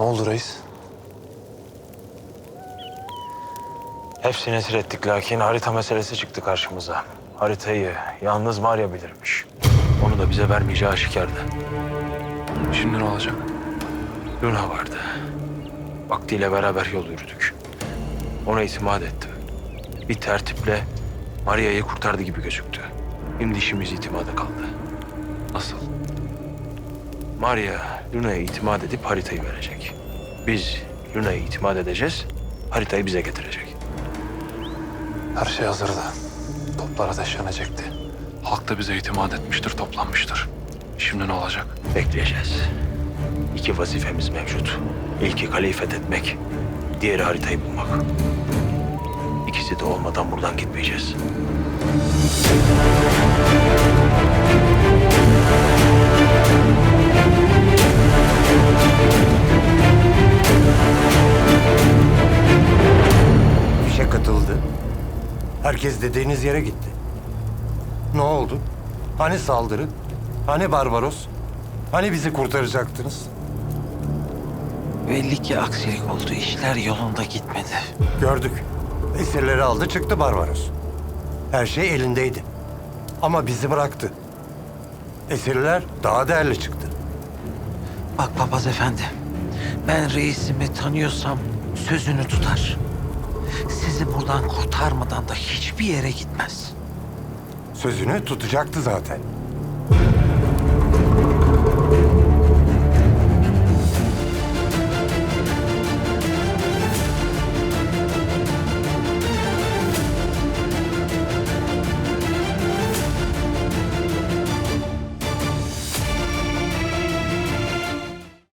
Ne oldu reis? Hepsini esir ettik lakin harita meselesi çıktı karşımıza. Haritayı yalnız Maria bilirmiş. Onu da bize vermeyeceği aşikardı. Şimdi ne olacak? Luna vardı. Vaktiyle beraber yol yürüdük. Ona itimat ettim. Bir tertiple Maria'yı kurtardı gibi gözüktü. Şimdi işimiz itimada kaldı. Nasıl? Maria Luna'ya itimat edip haritayı verecek. Biz Luna'ya itimat edeceğiz, haritayı bize getirecek. Her şey hazırdı. Toplar ateşlenecekti. Halk da bize itimat etmiştir, toplanmıştır. Şimdi ne olacak? Bekleyeceğiz. İki vazifemiz mevcut. İlki kaleyi fethetmek, diğeri haritayı bulmak. İkisi de olmadan buradan gitmeyeceğiz. Katıldı. Herkes dediğiniz yere gitti. Ne oldu? Hani saldırı? Hani Barbaros? Hani bizi kurtaracaktınız? Belli ki aksilik oldu. İşler yolunda gitmedi. Gördük. Esirleri aldı çıktı Barbaros. Her şey elindeydi. Ama bizi bıraktı. Esirler daha değerli çıktı. Bak papaz efendi. Ben reisimi tanıyorsam sözünü tutar. Sizi buradan kurtarmadan da hiçbir yere gitmez. Sözünü tutacaktı zaten.